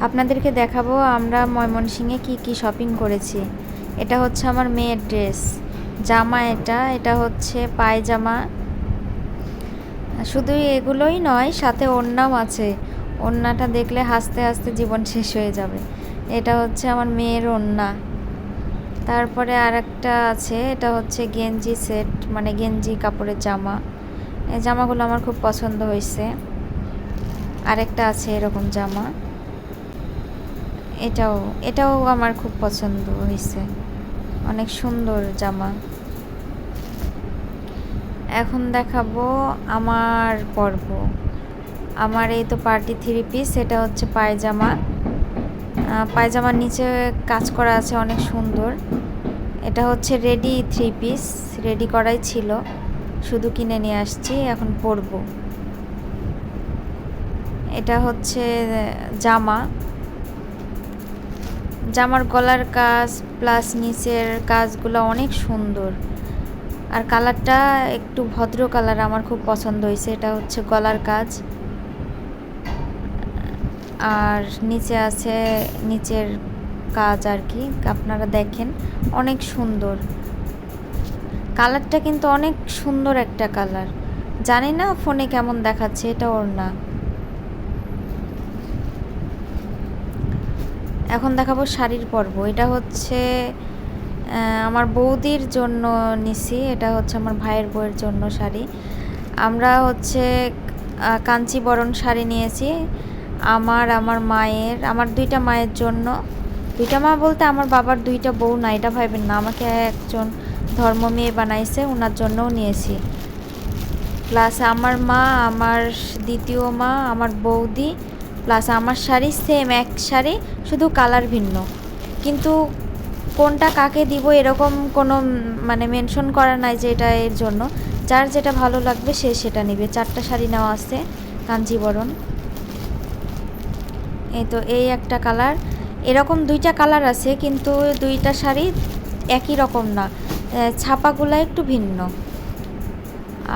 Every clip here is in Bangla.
আপনাদেরকে দেখাবো আমরা ময়মনসিংহে কি কি শপিং করেছি। এটা হচ্ছে আমার মেয়ের ড্রেস জামা এটা এটা হচ্ছে পায়জামা। শুধু এগুলোই নয়, সাথে ওড়নাও আছে। ওড়নাটা দেখলে হাসতে হাসতে জীবন শেষ হয়ে যাবে। এটা হচ্ছে আমার মেয়ের ওড়না। তারপরে আর একটা আছে, এটা হচ্ছে গেঞ্জি সেট মানে গেঞ্জি কাপড়ের জামা। এই জামাগুলো আমার খুব পছন্দ হয়েছে। আরেকটা আছে এরকম জামা। এটাও এটাও আমার খুব পছন্দ হয়েছে অনেক সুন্দর জামা। এখন দেখাবো আমার পর্ব। আমার এই তো পার্টি থ্রি পিস, এটা হচ্ছে পায়জামা। পায়জামার নিচে কাজ করা আছে অনেক সুন্দর। এটা হচ্ছে রেডি থ্রি পিস, রেডি করাই ছিল। শুধু কিনে নিয়ে আসছি, এখন পরবো। এটা হচ্ছে জামা। জামার গলার কাজ প্লাস নিচের কাজগুলো অনেক সুন্দর। আর কালারটা একটু ভদ্র কালার আমার খুব পছন্দ হয়েছে, এটা হচ্ছে গলার কাজ। আর নিচে আছে, নিচের কাজ আর কি, আপনারা দেখেন, অনেক সুন্দর। কালারটা কিন্তু অনেক সুন্দর একটা কালার জানি না ফোনে কেমন দেখাচ্ছে এটা ওর না। এখন দেখাবো শাড়ির পর্ব। এটা হচ্ছে আমার বৌদির জন্য নিছি। এটা হচ্ছে আমার ভাইয়ের বউয়ের জন্য শাড়ি। আমরা হচ্ছে কাঞ্চিবরণ শাড়ি নিয়েছি। আমার আমার মায়ের, আমার দুইটা মায়ের জন্য। দুইটা মা বলতে আমার বাবার দুইটা বউ না এটা ভাইবেন না। আমাকে একজন ধর্ম মেয়ে বানাইছে ওনার জন্যও নিয়েছি। প্লাস আমার মা, আমার দ্বিতীয় মা, আমার বৌদি প্লাস আমার শাড়ি সেম এক শাড়ি, শুধু কালার ভিন্ন। কিন্তু কোনটা কাকে দিব এরকম কোনো মানে মেনশন করা নাই যে এটা এর জন্য। যার যেটা ভালো লাগবে সে সেটা নেবে। চারটা শাড়ি নেওয়া আছে কাঞ্জিবরণ এই তো এই একটা কালার এরকম দুইটা কালার আছে, কিন্তু দুইটা শাড়ি একই রকম না। ছাপাগুলো একটু ভিন্ন।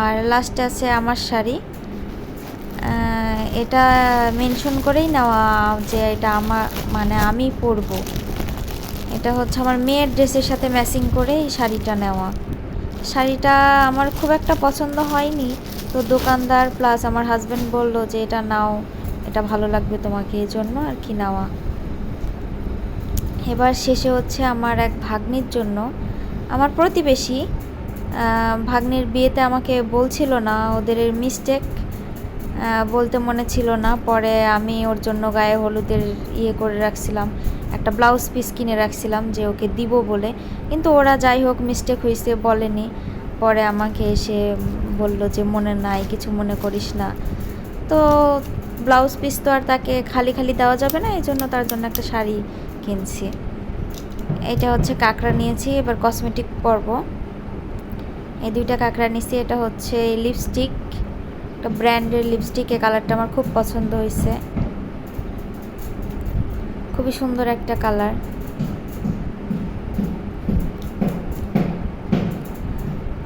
আর লাস্টে আছে আমার শাড়ি। এটা মেনশন করেই নেওয়া যে এটা আমার মানে আমি পরবো। এটা হচ্ছে আমার মেয়ের ড্রেসের সাথে ম্যাচিং করে এই শাড়িটা নেওয়া। শাড়িটা আমার খুব একটা পছন্দ হয়নি। তো দোকানদার প্লাস আমার হাজব্যান্ড বলল যে, এটা নাও, এটা ভালো লাগবে তোমাকে এই জন্য আর কি নেওয়া। এবার শেষে হচ্ছে আমার এক ভাগ্নির জন্য। আমার প্রতিবেশী ভাগ্নির বিয়েতে আমাকে বলছিল না, ওদের মিস্টেক বলতে মনে ছিল না। পরে আমি ওর জন্য গায়ে হলুদের ইয়ে করে রাখছিলাম, একটা ব্লাউজ পিস কিনে রাখছিলাম যে ওকে দিব বলে। কিন্তু ওরা যাই হোক মিস্টেক হয়েছে বলেনি। পরে আমাকে এসে বলল যে, মনে নাই, কিছু মনে করিস না। তো ব্লাউজ পিস তো আর তাকে খালি খালি দেওয়া যাবে না, এই জন্য তার জন্য একটা শাড়ি কিনছি। এটা হচ্ছে কাঁকড়া নিয়েছি, এবার কসমেটিক পর্ব। এই দুইটা কাঁকড়া নিয়েছি এটা হচ্ছে লিপস্টিক একটা ব্র্যান্ডের লিপস্টিক এই কালারটা আমার খুব পছন্দ হয়েছে। খুবই সুন্দর একটা কালার।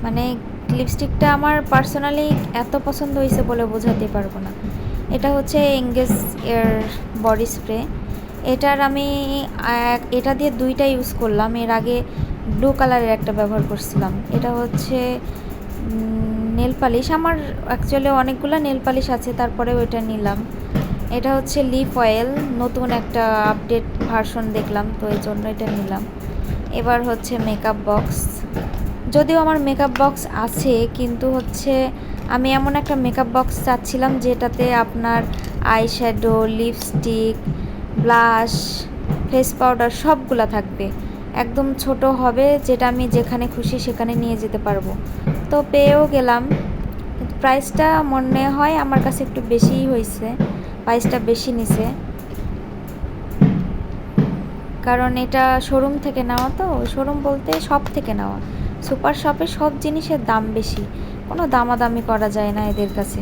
মানে লিপস্টিকটা আমার পার্সোনালি এত পছন্দ হয়েছে বলে বোঝাতে পারব না। এটা হচ্ছে এঙ্গেজ এর বডি স্প্রে। এটার আমি এটা দিয়ে দুইটা ইউজ করলাম। এর আগে ব্লু কালারের একটা ব্যবহার করছিলাম। এটা হচ্ছে নেল পালিশ। আমার অ্যাকচুয়ালি অনেকগুলো নেল পালিশ আছে, তারপরে ওইটা নিলাম। এটা হচ্ছে লিপ অয়েল নতুন একটা আপডেট ভার্সন দেখলাম, তো এই জন্য এটা নিলাম। এবার হচ্ছে মেকআপ বক্স যদিও আমার মেকআপ বক্স আছে, কিন্তু হচ্ছে আমি এমন একটা মেকআপ বক্স চাচ্ছিলাম যেটাতে আপনার eye shadow lipstick blush face powder সবগুলা থাকবে। একদম ছোট হবে, যেটা আমি যেখানে খুশি সেখানে নিয়ে যেতে পারব। তো পেয়েও গেলাম। প্রাইসটা মনে হয় আমার কাছে একটু বেশিই হয়েছে, প্রাইসটা বেশি নিছে। কারণ এটা শোরুম থেকে নেওয়া তো শোরুম বলতে সব থেকে নেওয়া। সুপার শপে সব জিনিসের দাম বেশি, কোনো দামাদামি করা যায় না এদের কাছে।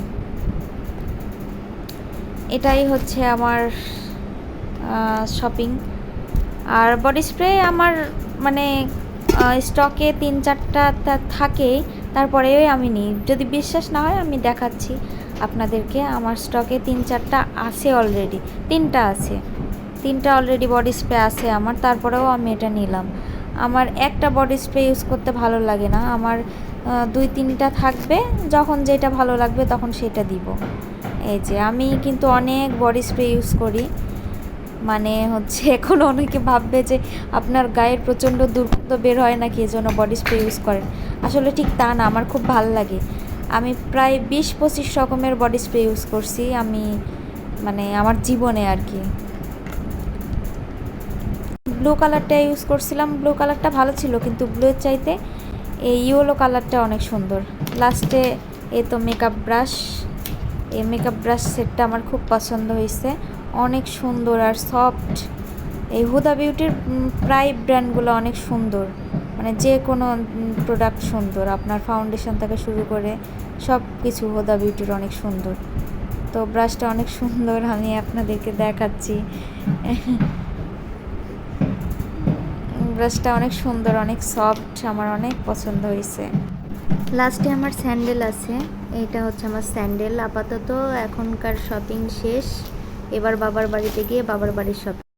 এটাই হচ্ছে আমার শপিং আর বডি স্প্রে আমার মানে স্টকে তিন চারটা থাকেই তারপরেও আমি নিই। যদি বিশ্বাস না হয় আমি দেখাচ্ছি আপনাদেরকে। আমার স্টকে তিন চারটা আছে অলরেডি তিনটা আছে। তিনটা অলরেডি বডি স্প্রে আছে আমার, তারপরেও আমি এটা নিলাম। আমার একটা বডি স্প্রে ইউজ করতে ভালো লাগে না। আমার দুই তিনটা থাকবে, যখন যেটা ভালো লাগবে তখন সেটা দিব। এই যে, আমি কিন্তু অনেক বডি স্প্রে ইউজ করি। মানে হচ্ছে এখন অনেকে ভাববে যে আপনার গায়ের প্রচণ্ড দুর্গন্ধ বের হয় নাকি এজন্য বডি স্প্রে ইউজ করেন। আসলে ঠিক তা না, আমার খুব ভালো লাগে। আমি প্রায় বিশ পঁচিশ রকমের বডি স্প্রে ইউজ করছি, আমি মানে আমার জীবনে আর কি। ব্লু কালারটা ইউজ করছিলাম ব্লু কালারটা ভালো ছিল, কিন্তু ব্লুর চাইতে এই ইয়েলো কালারটা অনেক সুন্দর। লাস্টে এ তো মেকআপ ব্রাশ এই মেকআপ ব্রাশ সেটটা আমার খুব পছন্দ হয়েছে অনেক সুন্দর আর সফট এই হুদা বিউটির প্রায় ব্র্যান্ডগুলো অনেক সুন্দর। মানে যে কোনো প্রোডাক্ট সুন্দর। আপনার ফাউন্ডেশন থেকে শুরু করে সব কিছু হুদা বিউটির অনেক সুন্দর। তো ব্রাশটা অনেক সুন্দর, আমি আপনাদেরকে দেখাচ্ছি। ব্রাশটা অনেক সুন্দর, অনেক সফট আমার অনেক পছন্দ হয়েছে লাস্টে আমার স্যান্ডেল আছে। এটা হচ্ছে আমার স্যান্ডেল আপাতত এখনকার শপিং শেষ। এবার বাবার বাড়িতে গিয়ে বাবার বাড়ির শপিং